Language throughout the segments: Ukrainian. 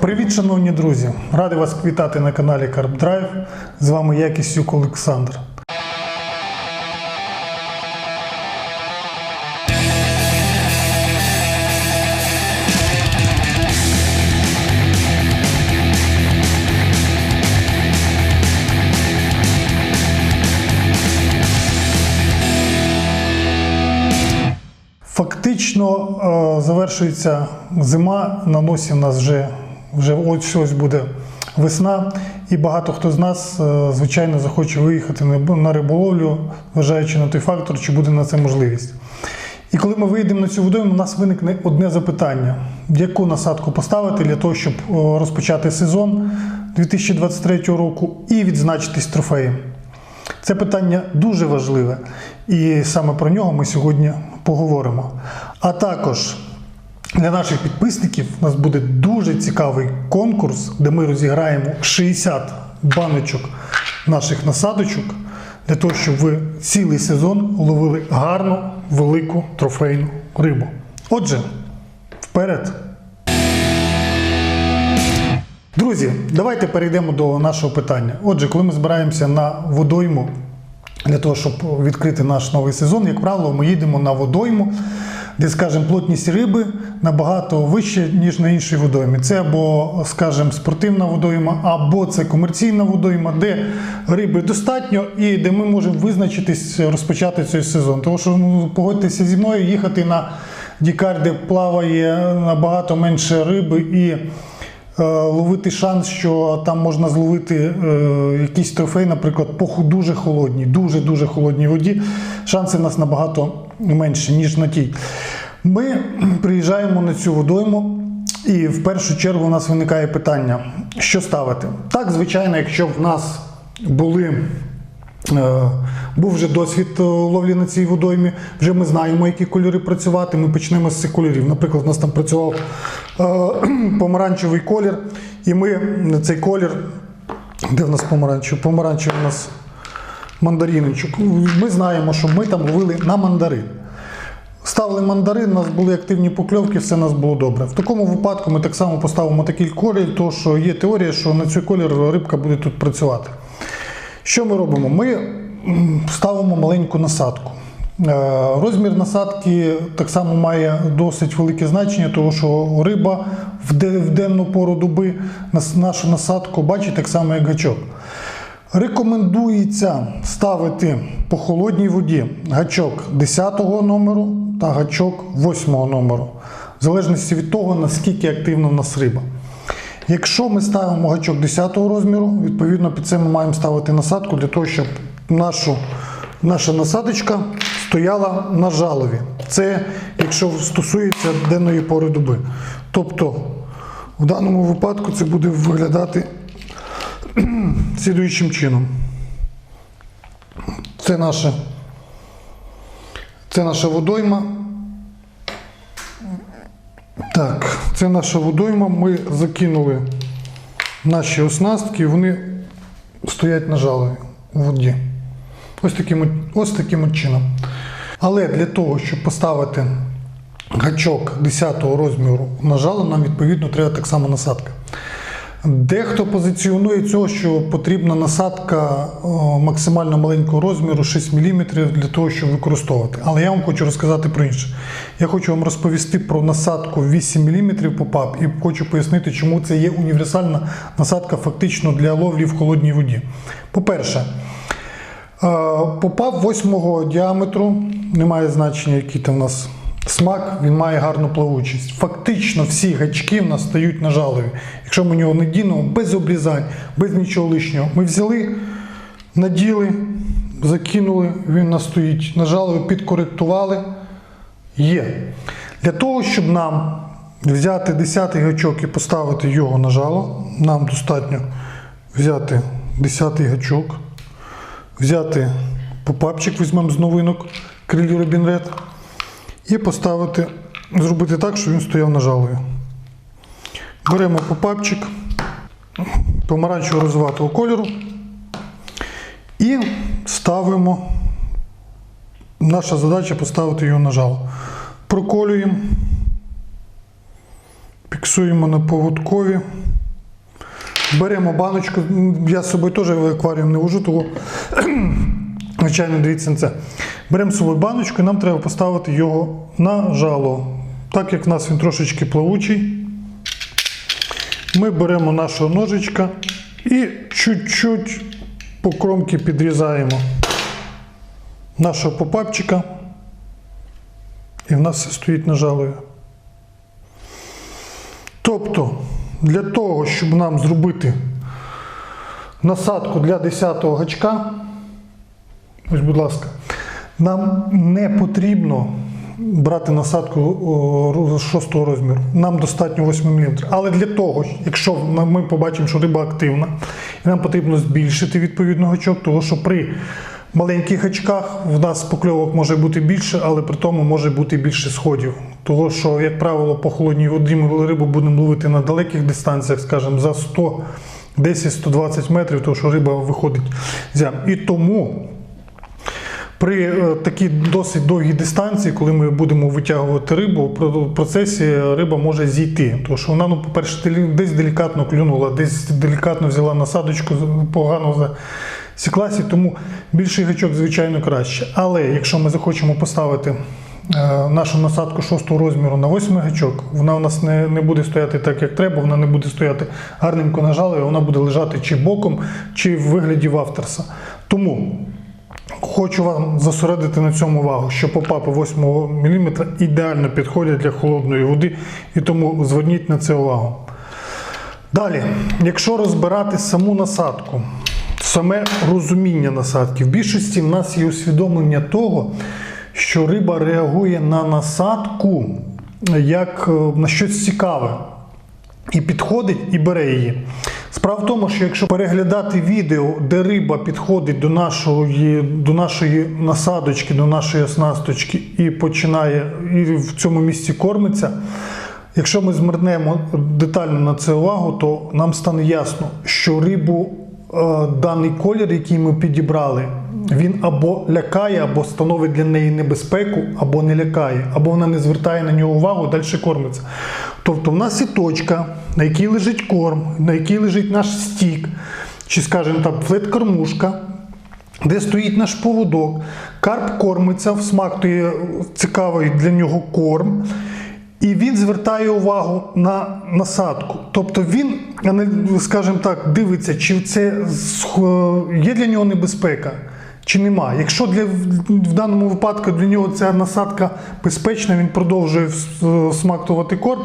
Привіт, шановні друзі! Радий вас вітати на каналі CarpDrive. З вами я Кісюк Олександр. Фактично е, завершується зима, на носі в нас вже, вже ось ось буде весна, і багато хто з нас, е, звичайно, захоче виїхати на риболовлю, зважаючи на той фактор, чи буде на це можливість. І коли ми вийдемо на цю водойму, у нас виникне одне запитання: яку насадку поставити для того, щоб е, розпочати сезон 2023 року і відзначитись трофеєм? Це питання дуже важливе, і саме про нього ми сьогодні поговоримо. А також для наших підписників у нас буде дуже цікавий конкурс, де ми розіграємо 60 баночок наших насадочок для того, щоб ви цілий сезон ловили гарну, велику трофейну рибу. Отже, вперед! Друзі, давайте перейдемо до нашого питання. Отже, коли ми збираємося на водойму для того, щоб відкрити наш новий сезон, як правило, ми їдемо на водойму, де, скажімо, плотність риби набагато вища, ніж на іншій водоймі. Це або, скажімо, спортивна водойма, або це комерційна водойма, де риби достатньо і де ми можемо визначитись розпочати цей сезон. Тому що ну, погодьтеся зі мною, їхати на дікар, де плаває набагато менше риби і ловити шанс, що там можна зловити е, якийсь трофей, наприклад, по дуже холодній, дуже-дуже холодній воді. Шанси в нас набагато менші, ніж на тій. Ми приїжджаємо на цю водойму, і в першу чергу у нас виникає питання, що ставити. Так, звичайно, якщо в нас були. Е, Був вже досвід е, ловлі на цій водоймі. Вже ми знаємо, які кольори працювати. Ми почнемо з цих кольорів. Наприклад, у нас там працював е, помаранчевий колір, і ми цей колір, де в нас помаранчевий? Помаранчевий у нас мандариночок. Ми знаємо, що ми там ловили на мандарин. Ставили мандарин, у нас були активні покльовки, все у нас було добре. В такому випадку ми так само поставимо такий колір, тому що є теорія, що на цей колір рибка буде тут працювати. Що ми робимо? Ми ставимо маленьку насадку. Е, Розмір насадки так само має досить велике значення, тому що риба в денну пору доби нашу насадку бачить так само, як гачок. Рекомендується ставити по холодній воді гачок 10 номеру та гачок 8 номеру, в залежності від того, наскільки активна в нас риба. Якщо ми ставимо гачок 10 розміру, відповідно під це ми маємо ставити насадку для того, щоб нашу, наша насадочка стояла на жалові. Це якщо стосується денної пори доби. Тобто в даному випадку це буде виглядати слідуючим чином. Це наша, це наша водойма. Так, це наша водойма. Ми закинули наші оснастки, вони стоять на жалові у воді. Ось таким, ось таким чином. Але для того, щоб поставити гачок 10 розміру на жало, нам відповідно треба так само насадка. Дехто позиціонує цього, що потрібна насадка максимально маленького розміру 6 мм для того, щоб використовувати. Але я вам хочу розказати про інше. Я хочу вам розповісти про насадку 8 мм попап і хочу пояснити, чому це є універсальна насадка фактично для ловлі в холодній воді. По-перше, Е, Попав восьмого діаметру, немає значення, який там у нас смак, він має гарну плавучість. Фактично всі гачки в нас стають на жалові. Якщо ми нього не дінемо, без обрізань, без нічого лишнього. Ми взяли, наділи, закинули, він нас стоїть на жалові, підкоректували. Є. Для того, щоб нам взяти 10 гачок і поставити його на жало, нам достатньо взяти 10 гачок взяти попапчик, візьмемо з новинок крилі Red і поставити, зробити так, щоб він стояв на жалові. Беремо попапчик помаранчево розватого кольору і ставимо. Наша задача поставити його на жало. проколюємо, фіксуємо на поводкові. Беремо баночку. Я з собою теж в акваріум не вожу, тому звичайно дивіться на це. Беремо з собою баночку і нам треба поставити його на жало. Так як в нас він трошечки плавучий, ми беремо нашого ножичка і чуть-чуть по кромки підрізаємо нашого попапчика. І в нас все стоїть на жалові. Тобто, для того, щоб нам зробити насадку для 10-го гачка, ось, будь ласка, нам не потрібно брати насадку о, 6 розміру. Нам достатньо 8 мм. Але для того, якщо ми побачимо, що риба активна, і нам потрібно збільшити відповідно гачок, тому що при маленьких гачках в нас покльовок може бути більше, але при тому може бути більше сходів. Того, що, як правило, по холодній воді ми рибу будемо ловити на далеких дистанціях, скажімо, за 100 10-120 метрів, тому що риба виходить з. І тому при е, такій досить довгій дистанції, коли ми будемо витягувати рибу, в процесі риба може зійти. Тому що вона, ну, по-перше, десь делікатно клюнула, десь делікатно взяла насадочку, погано засіклася, тому більший гачок, звичайно, краще. Але якщо ми захочемо поставити е, нашу насадку 6 розміру на 8 гачок, вона у нас не, не буде стояти так, як треба, вона не буде стояти гарненько на жало, вона буде лежати чи боком, чи в вигляді вафтерса. Тому Хочу вам зосередити на цьому увагу, що попапи 8 мм ідеально підходять для холодної води, і тому зверніть на це увагу. Далі, якщо розбирати саму насадку, саме розуміння насадки, в більшості в нас є усвідомлення того, що риба реагує на насадку як е, на щось цікаве і підходить і бере її. Справа в тому, що якщо переглядати відео, де риба підходить до нашої, до нашої насадочки, до нашої оснасточки і починає і в цьому місці кормиться, якщо ми звернемо детально на це увагу, то нам стане ясно, що рибу е, даний колір, який ми підібрали, він або лякає, або становить для неї небезпеку, або не лякає, або вона не звертає на нього увагу, далі кормиться. Тобто в нас є точка, на якій лежить корм, на якій лежить наш стік, чи, скажімо там, флет-кормушка, де стоїть наш поводок. Карп кормиться, всмактує цікавий для нього корм. І він звертає увагу на насадку. Тобто він, скажімо так, дивиться, чи це є для нього небезпека, чи нема. Якщо для, в даному випадку для нього ця насадка безпечна, він продовжує смактувати корм,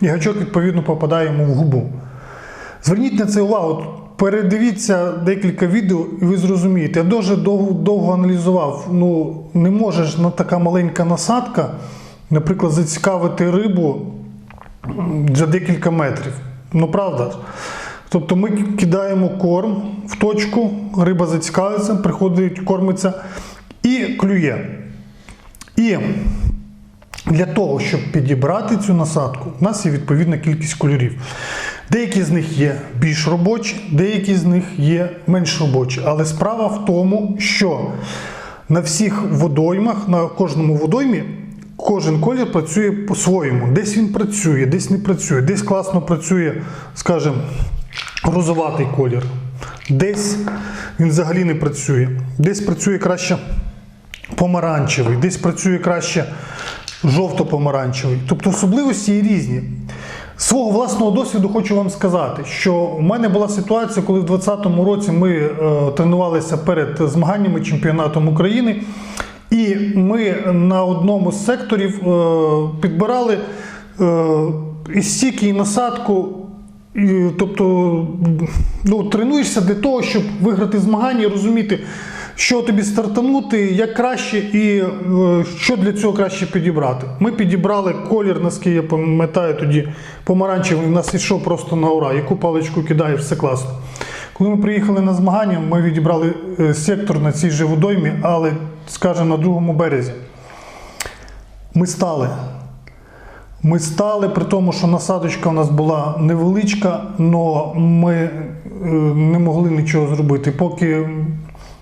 і гачок відповідно попадає йому в губу. Зверніть на це увагу. Передивіться декілька відео, і ви зрозумієте. Я дуже довго, довго аналізував. Ну, не можеш на така маленька насадка, наприклад, зацікавити рибу за декілька метрів. Ну, правда? Тобто ми кидаємо корм в точку, риба зацікавиться, приходить, кормиться і клює. І для того, щоб підібрати цю насадку, у нас є відповідна кількість кольорів. Деякі з них є більш робочі, деякі з них є менш робочі. Але справа в тому, що на всіх водоймах, на кожному водоймі, кожен колір працює по-своєму. Десь він працює, десь не працює, десь класно працює, скажімо, розоватий колір, десь він взагалі не працює, десь працює краще помаранчевий, десь працює краще жовто-помаранчевий. Тобто особливості є різні. З Свого власного досвіду хочу вам сказати, що у мене була ситуація, коли в 2020 році ми е, тренувалися перед змаганнями чемпіонатом України, і ми на одному з секторів е, підбирали е, і стільки, і насадку. Тобто ну, тренуєшся для того, щоб виграти змагання і розуміти, що тобі стартанути, як краще і е, що для цього краще підібрати. Ми підібрали колір, наскільки я пам'ятаю, тоді помаранчевий, у нас йшов просто на ура, яку паличку кидаєш, все класно. Коли ми приїхали на змагання, ми відібрали е, сектор на цій же водоймі, але, скажімо, на другому березі. Ми стали. Ми стали, при тому, що насадочка у нас була невеличка, але ми е, не могли нічого зробити. Поки,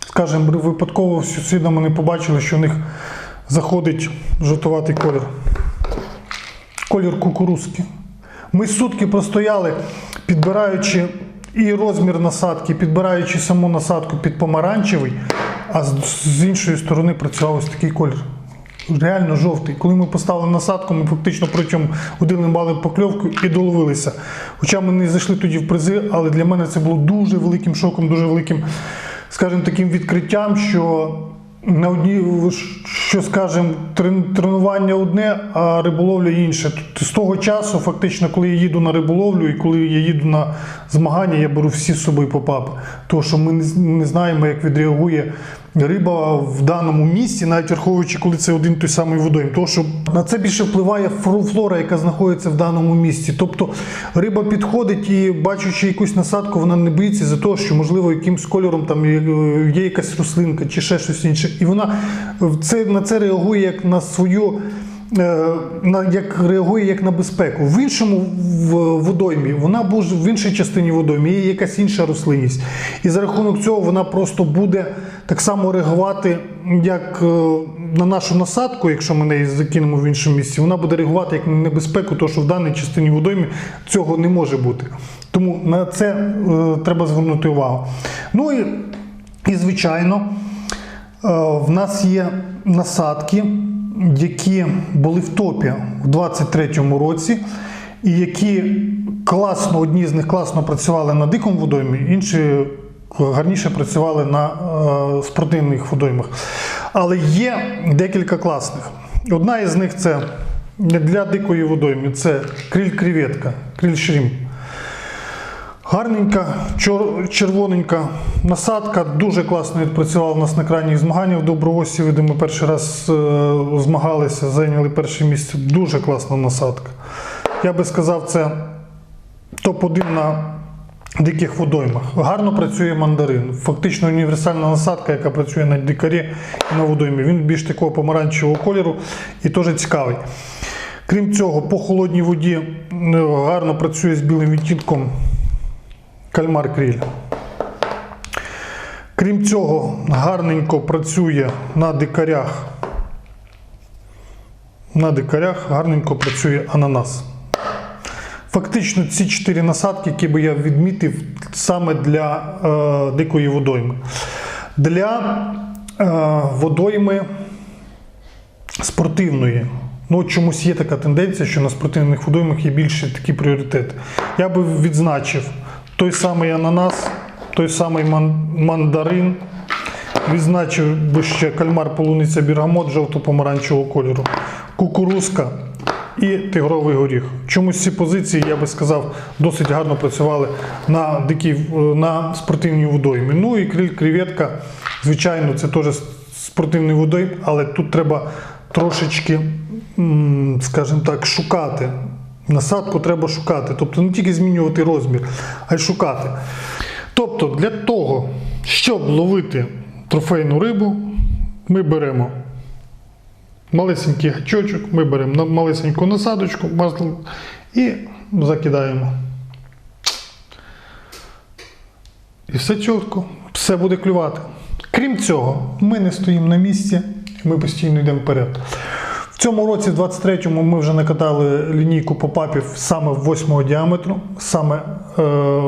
скажімо, випадково сусідами не побачили, що у них заходить жовтуватий колір. колір кукурузки. Ми сутки простояли, підбираючи і розмір насадки, підбираючи саму насадку під помаранчевий, а з іншої сторони працював ось такий колір. Реально жовтий. Коли ми поставили насадку, ми фактично протягом години мали покльовку і доловилися. Хоча ми не зайшли тоді в призи, але для мене це було дуже великим шоком, дуже великим, скажімо, таким відкриттям, що на одні, що скажімо, трен- тренування одне, а риболовля інше. З того часу, фактично, коли я їду на риболовлю і коли я їду на змагання, я беру всі з собою попапи. Тому що ми не знаємо, як відреагує риба в даному місці, навіть враховуючи, коли це один той самий водойм. Тому що на це більше впливає флора, яка знаходиться в даному місці. Тобто риба підходить і бачучи якусь насадку, вона не боїться за те, що можливо якимсь кольором там є якась рослинка чи ще щось інше. І вона це, на це реагує як на свою. Е, як реагує як на безпеку. В іншому водоймі вона буде в іншій частині водоймі є якась інша рослинність. І за рахунок цього вона просто буде так само реагувати, як е, на нашу насадку, якщо ми неї закинемо в іншому місці, вона буде реагувати як на небезпеку, тому що в даній частині водоймі цього не може бути. Тому на це е, треба звернути увагу. Ну і, і звичайно, Е, В нас є насадки, які були в топі в 23-му році, і які класно, одні з них класно працювали на дикому водоймі, інші гарніше працювали на е, спортивних водоймах. Але є декілька класних. Одна із них це для дикої водойми це криль креветка, криль шрімп. Гарненька, червоненька насадка, дуже класно відпрацювала у нас на крайніх змаганнях в Добровосі, де ми перший раз е, змагалися, зайняли перше місце. Дуже класна насадка. Я би сказав, це топ-1 на диких водоймах. Гарно працює мандарин. Фактично універсальна насадка, яка працює на дикарі і на водоймі. Він більш такого помаранчевого кольору і теж цікавий. Крім цього, по холодній воді е, гарно працює з білим відтінком кальмар кріль. Крім цього, гарненько працює на дикарях. На дикарях гарненько працює ананас. Фактично, ці чотири насадки, які би я відмітив саме для е, дикої водойми. Для е, водойми спортивної. Ну, чомусь є така тенденція, що на спортивних водоймах є більше такі пріоритети. Я би відзначив той самий ананас, той самий мандарин. Відзначив би ще кальмар, полуниця, біргамот жовто-помаранчевого кольору, кукурузка і тигровий горіх. Чомусь ці позиції, я би сказав, досить гарно працювали на дикій, на спортивній водоймі. Ну і криль креветка, звичайно, це теж спортивний водойм, але тут треба трошечки, скажімо так, шукати. Насадку треба шукати. Тобто не тільки змінювати розмір, а й шукати. Тобто, для того, щоб ловити трофейну рибу, ми беремо малесенький гачочок, ми беремо малесеньку насадочку, і закидаємо. І все чітко, все буде клювати. Крім цього, ми не стоїмо на місці, ми постійно йдемо вперед. Цьому році, в 23-му, ми вже накатали лінійку попапів саме в 8 діаметру, саме е,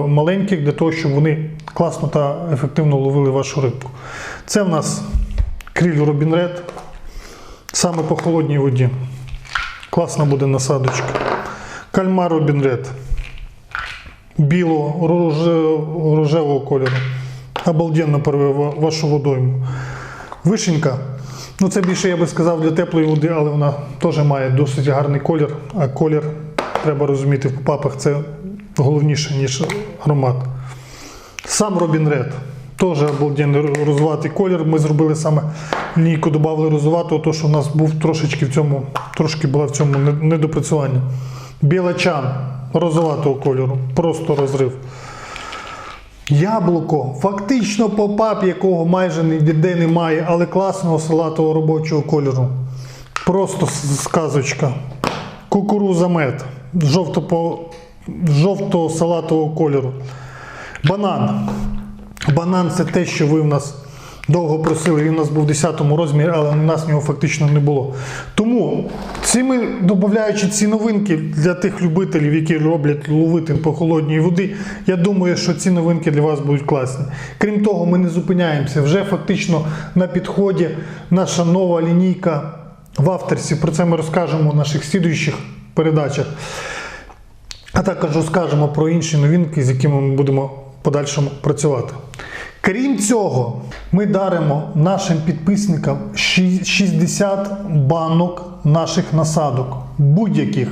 маленьких, для того, щоб вони класно та ефективно ловили вашу рибку. Це в нас кріль Робін Ред, саме по холодній воді. Класна буде насадочка. Кальмар Робін Ред. Білого, рожевого кольору. Обалденно порве вашу водойму. Вишенька. Ну, це більше, я би сказав, для теплої води, але вона теж має досить гарний колір. А колір, треба розуміти, в попапах це головніше, ніж аромат. Сам Робін Ред. Теж обалденний розуватий колір. Ми зробили саме лінійку, додали розуватого, то що в нас був трошечки в цьому, трошки була в цьому не- недопрацювання. Білачан розуватого кольору. Просто розрив. Яблуко, фактично попап, якого майже ніде немає, але класного салатового робочого кольору. Просто сказочка. Кукуруза мед жовто жовтого салатового кольору. Банан. Банан це те, що ви в нас Довго просили, він у нас був в 10 розмірі, але у нас нього фактично не було. Тому цими додаючи ці новинки для тих любителів, які роблять ловити по холодній воді, я думаю, що ці новинки для вас будуть класні. Крім того, ми не зупиняємося. Вже фактично на підході наша нова лінійка в авторсі. Про це ми розкажемо в наших слідуючих передачах. А також розкажемо про інші новинки, з якими ми будемо в подальшому працювати. Крім цього, ми даримо нашим підписникам ші- 60 банок наших насадок, будь-яких.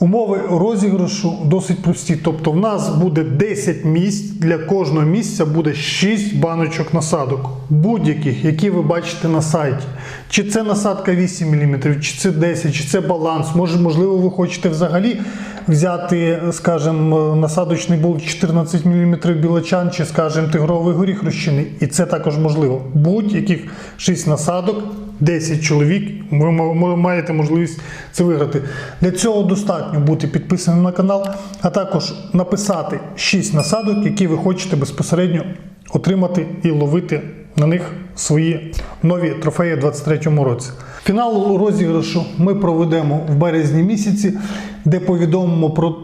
Умови розіграшу досить прості. Тобто, в нас буде 10 місць, для кожного місця буде 6 баночок насадок, будь-яких, які ви бачите на сайті. Чи це насадка 8 мм, чи це 10, чи це баланс. Може, можливо, ви хочете взагалі взяти, скажімо, насадочний болт 14 мм білочан, чи, скажімо, тигровий горіх розчинний. І це також можливо. Будь-яких 6 насадок, 10 чоловік, ви маєте можливість це виграти. Для цього достатньо бути підписаним на канал, а також написати 6 насадок, які ви хочете безпосередньо отримати і ловити на них свої нові трофеї у 2023 році. Фінал розіграшу ми проведемо в березні місяці, де повідомимо про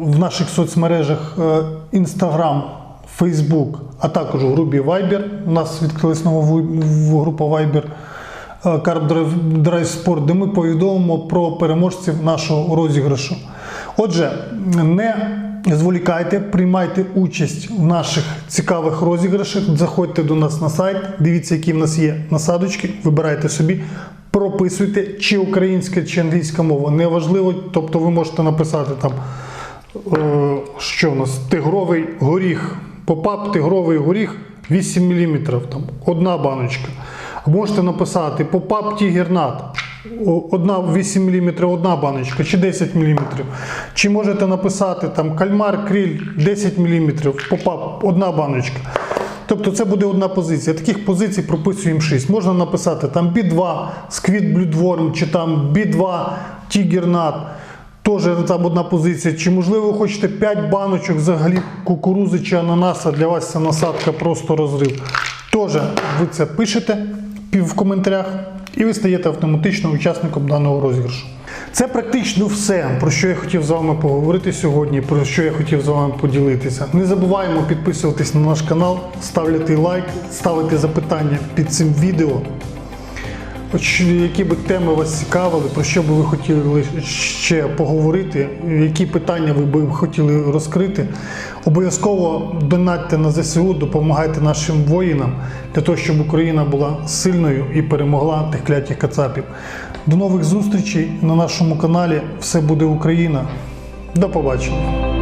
в наших соцмережах е, Instagram, Facebook, а також у групі Viber. У нас відкрилась нова група Viber. Е, Drive Sport, де ми повідомимо про переможців нашого розіграшу. Отже, не зволікайте, приймайте участь в наших цікавих розіграшах. Заходьте до нас на сайт, дивіться, які в нас є насадочки, вибирайте собі, прописуйте, чи українська, чи англійська мова. Неважливо, тобто ви можете написати там, е, що в нас, тигровий горіх, попап, тигровий горіх 8 мм, там, одна баночка. Можете написати попап тігернат. Одна 8 мм, одна баночка, чи 10 мм. Чи можете написати там кальмар, криль 10 мм, попап, одна баночка. Тобто це буде одна позиція. Таких позицій прописуємо 6. Можна написати там B2, Squid Bloodworm, чи там B2 Тігернат. Теж там одна позиція. Чи можливо ви хочете 5 баночок взагалі кукурузи чи ананаса, для вас ця насадка просто розрив. Теж ви це пишете в коментарях, і ви стаєте автоматично учасником даного розіграшу. Це практично все, про що я хотів з вами поговорити сьогодні, про що я хотів з вами поділитися. Не забуваємо підписуватись на наш канал, ставляти лайк, ставити запитання під цим відео. Які би теми вас цікавили, про що би ви хотіли ще поговорити, які питання ви би хотіли розкрити. Обов'язково донатьте на ЗСУ, допомагайте нашим воїнам для того, щоб Україна була сильною і перемогла тих клятих кацапів. До нових зустрічей на нашому каналі. Все буде Україна. До побачення.